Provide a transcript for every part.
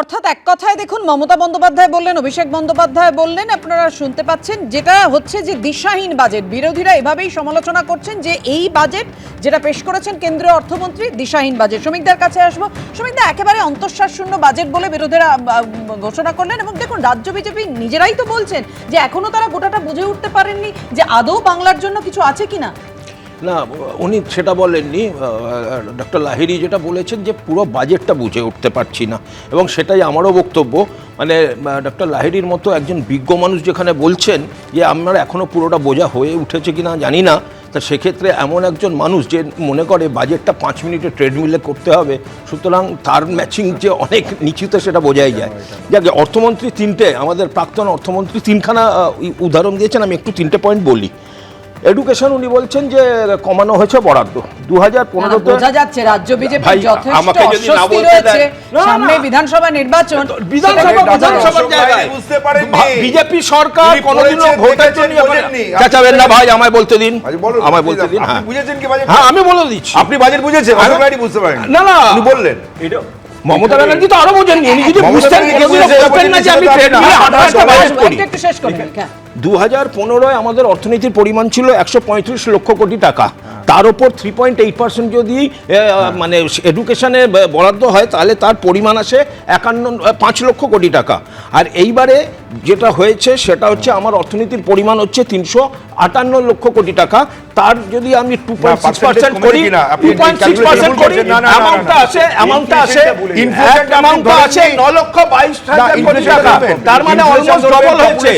অর্থাৎ এক কথায় দেখুন, মমতা বন্দ্যোপাধ্যায় বললেন, অভিষেক বন্দ্যোপাধ্যায় বললেন, আপনারা শুনতে পাচ্ছেন, যেটা হচ্ছে যে দিশাহীন বাজেট। বিরোধীরা এভাবেই সমালোচনা করছেন যে এই বাজেট যেটা পেশ করেছেন কেন্দ্রীয় অর্থমন্ত্রী, দিশাহীন বাজেট। শ্রমিকদের কাছে আসব। শ্রমিকদা একেবারে শূন্য বাজেট বলে বিরোধীরা ঘোষণা করলেন এবং দেখুন, রাজ্য বিজেপি নিজেরাই তো বলছেন যে এখনও তারা গোটাটা বুঝে উঠতে পারেননি যে আদৌ বাংলার জন্য কিছু আছে কিনা। না, উনি সেটা বলেননি। ডক্টর লাহিরি যেটা বলেছেন যে পুরো বাজেটটা বুঝে উঠতে পারছি না। এবং সেটাই আমারও বক্তব্য। মানে ডক্টর লাহিরির মতো একজন বিজ্ঞ মানুষ যেখানে বলছেন যে, আমার এখনও পুরোটা বোঝা হয়ে উঠেছে কি না জানি না। তা সেক্ষেত্রে এমন একজন মানুষ যে মনে করে বাজেটটা পাঁচ মিনিটে ট্রেডমিলে করতে হবে, সুতরাং তার ম্যাচিং যে অনেক নিচুতে সেটা বোঝাই যায়। যাক অর্থমন্ত্রী তিনটে, আমাদের প্রাক্তন অর্থমন্ত্রী তিনখানা উদাহরণ দিয়েছেন, আমি একটু তিনটে পয়েন্ট বলি। এডুকেশন উনি বলছেন যে কমানো হয়েছে বরাদ্দ। দু হাজার পনেরোতে বোঝা যাচ্ছে রাজ্য বিজেপি যথেষ্ট অস্বস্তি রয়েছে। সামনে বিধানসভা নির্বাচন বিধানসভা বুঝতে। বিজেপি সরকার কোনোদিনও ভোটের জন্য বোঝেননি। চেঁচাবেন না ভাই আমায় বলতে দিন। আমায় বলতে দিন হ্যাঁ। বুঝেছেন কি বাজেট হ্যাঁ আমি বলে দিচ্ছি। আপনি বাজেট বুঝেছেন অশোক লাহিড়ী বুঝতে পারেন না, না। বললেন। মমতা ব্যানার্জি তো আরও বোঝেননি উনি যদি বুঝতেন না যে আমি হাঁটা আসব, করি। হ্যাঁ দু হাজার পনেরোয় আমাদের অর্থনীতির পরিমাণ ছিল একশো পঁয়ত্রিশ লক্ষ কোটি টাকা তার ওপর থ্রি পয়েন্ট এইট পার্সেন্ট যদি মানে এডুকেশনে বরাদ্দ হয় তাহলে তার পরিমাণ আসে একান্ন পাঁচ লক্ষ কোটি টাকা আর এইবারে যেটা হয়েছে সেটা হচ্ছে আমার অর্থনীতির পরিমাণ হচ্ছে তিনশো আটান্ন লক্ষ কোটি টাকা তার যদি আমি টু পয়েন্ট সিক্স পার্সেন্ট করি? টু পয়েন্ট সিক্স পার্সেন্ট করি অ্যামাউন্টটা। আসে অ্যামাউন্টটা আসে। অ্যামাউন্টটা। আসে ন লক্ষ বাইশ হাজার কোটি টাকা তার মানে অলমোস্ট ডবল হয়েছে।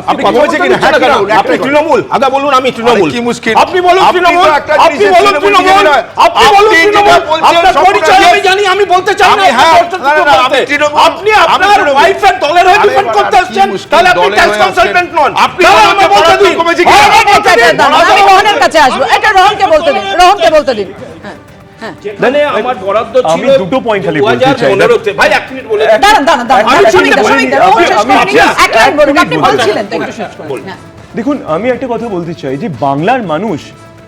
আপনি কথা বলছেন কিনা? হ্যাঁ, কেন? আপনি তৃণমূল। আগে বলুন আমি তৃণমূল। কি মুশকিল। আপনি বলুন তৃণমূল। একটা আপনি বলুন তৃণমূল। আপনি বলুন তৃণমূল। আপনার পরিচয় আমি জানি আমি বলতে চাই না হ্যাঁ। আপনি আপনার। ওয়াইফের দলের হয়ে ডিফেন্ড করতে আসছেন? তাহলে আপনি ট্যাক্স কনসালটেন্ট নন। আপনি তাহলে বলুন আমায় যে বলতে দিন। কমেছে আচ্ছা। আচ্ছা, রোহনের কাছে আসব এটা রোহনকে বলতে দিন। রোহনকে বলতে দিন। হ্যাঁ হ্যাঁ মানে আমার বরাদ্দ আমি দুটো point খালি বলতে চাই। ভাই এক মিনিট বলে দাঁড়ান দাঁড়ান দাঁড়ান। আমি শুনি শ্রমিকদা, বলি, শ্রমিকদা, আমি- রোহন শেষ আমি- করেনি। আমি- এক লাইন বলুন এক আপনি বলছিলেন তো একটু শেষ করুন। দেখুন আমি একটা কথা বলতে চাই যে বাংলার মানুষ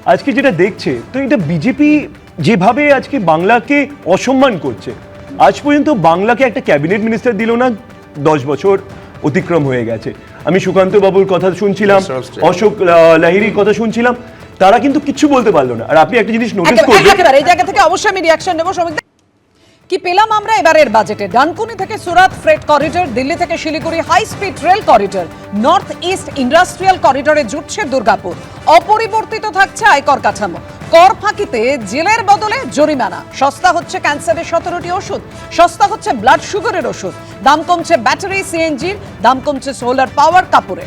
আজকে যেটা দেখছে তো এটা বিজেপি যেভাবে আজকে বাংলাকে অসম্মান করছে আজ পর্যন্ত বাংলাকে একটা ক্যাবিনেট মিনিস্টার দিল না দশ বছর অতিক্রম হয়ে গেছে। আমি সুকান্ত বাবুর কথা শুনছিলাম. অশোক আহ, লাহিড়ির কথা শুনছিলাম তারা কিন্তু কিচ্ছু বলতে পারল না। আর আপনি একটা জিনিস নোটিস করবেন একেবারে এই জায়গা থেকে অবশ্যই আমি রিয়াকশন নেব শ্রমিক কি পেলাম আমরা এবারের বাজেটে ডানকুনি থেকে সুরাত ফ্রেট করিডর দিল্লি থেকে Siliguri high speed rail corridor north east industrial করিডরে জুটছে দুর্গাপুর। অপরিবর্তিত থাকছে আয়কর কাঠামো। কর ফাঁকিতে জেলের বদলে জরিমানা। সস্তা হচ্ছে ক্যান্সারের সতেরোটি ওষুধ। সস্তা হচ্ছে ব্লাড সুগারের ওষুধ। দাম কমছে ব্যাটারি সিএনজির দাম কমছে সোলার পাওয়ার কাপড়ে